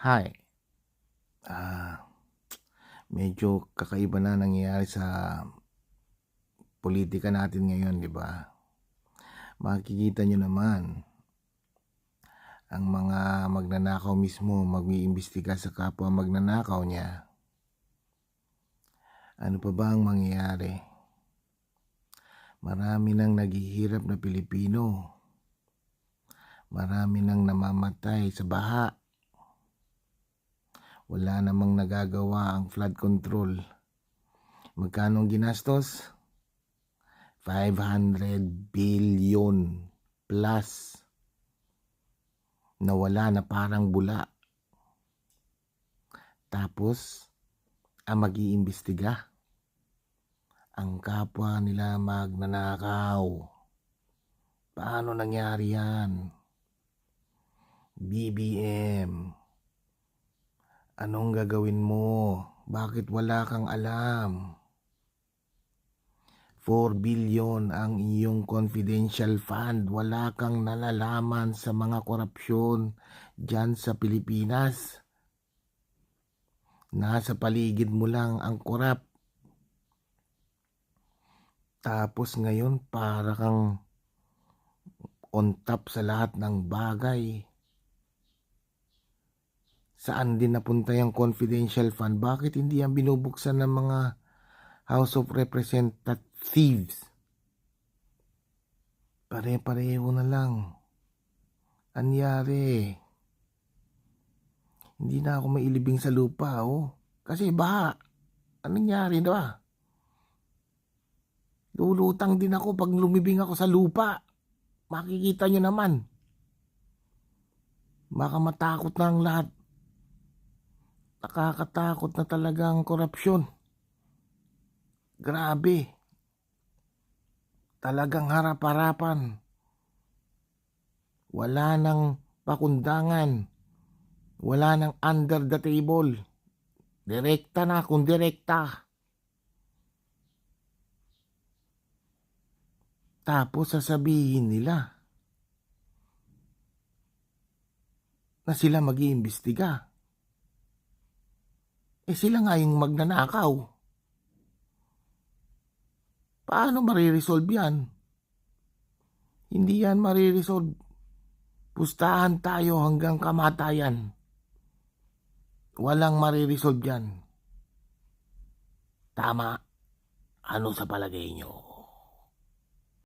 Hi. Ah, medyo kakaiba na nangyayari sa politika natin ngayon, di ba? Makikita nyo naman, ang mga magnanakaw mismo mag-iimbestiga sa kapwa magnanakaw niya. Ano pa ba ang mangyayari? Marami nang naghihirap na Pilipino. Marami nang namamatay sa baha. Wala namang nagagawa ang flood control. Magkano ginastos? 500 billion plus na wala na parang bula. Tapos, ang mag-iimbestiga ang kapwa nila magnanakaw. Paano nangyari yan? BBM. Anong gagawin mo? Bakit wala kang alam? 4 billion ang iyong confidential fund. Wala kang nalalaman sa mga korupsyon dyan sa Pilipinas. Nasa paligid mo lang ang korap. Tapos ngayon para kang on top sa lahat ng bagay. Saan din napunta yung confidential fund? Bakit hindi yan binubuksan ng mga House of Representatives? Pare-pareho na lang. Anyari? Hindi na ako mailibing sa lupa, oh. Kasi baha. Anong nangyari, di ba? Lulutang din ako pag lumibing ako sa lupa. Makikita nyo naman. Baka matakot na ang lahat. Nakakatakot na talaga ang korupsyon. Grabe. Talagang harap-harapan. Wala nang pakundangan. Wala nang under the table. Direkta na kung direkta. Tapos sasabihin nila na sila mag-iimbestiga. Eh sila nga yung magnanakaw. Paano mariresolve yan? Hindi yan mariresolve. Pustahan tayo hanggang kamatayan. Walang mariresolve yan. Tama. Ano sa palagay nyo?